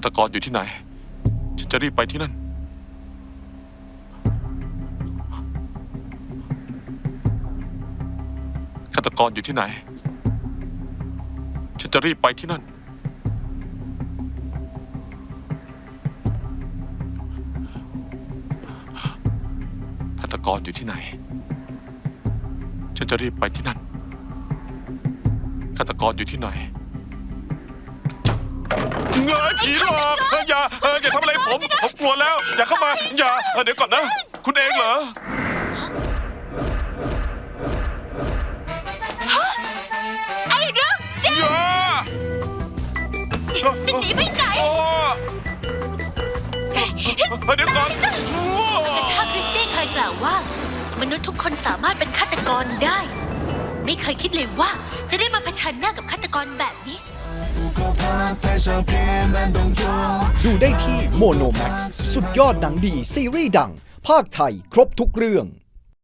าตกรอยู่ที่ไหน ฉันจะรีบไปที่นั่น ฆาตกรอยู่ที่ไหน ฉันจะรีบไปที่นั่น ฆาตกรอยู่ที่ไหน ฉันจะรีบไปที่นั่น ฆาตกรอยู่ที่ไหน เงยผีหลอกเอ้ยอย่าเอ้ยอย่าทำอะไรผมผมกลัวแล้ว อย่าเข้ามาอย่าเอ้ยเดี๋ยวก่อนนะ คุณเองเหรอไอ้เรื่องจริงอย่าจะหนีไปไหนโอ้เอ้ยเดี๋ยวก่อนโอ้แต่ถ้าคริสตี้เคยกล่าวว่า มนุษย์ทุกคนสามารถเป็นฆาตกรได้ ไม่เคยคิดเลยว่าจะได้มาเผชิญหน้ากับฆาตกรแบบนี้ ดูได้ที่โมโนแม็กซ์สุดยอดหนังดีซีรีส์ดัง ภาคไทยครบทุกเรื่อง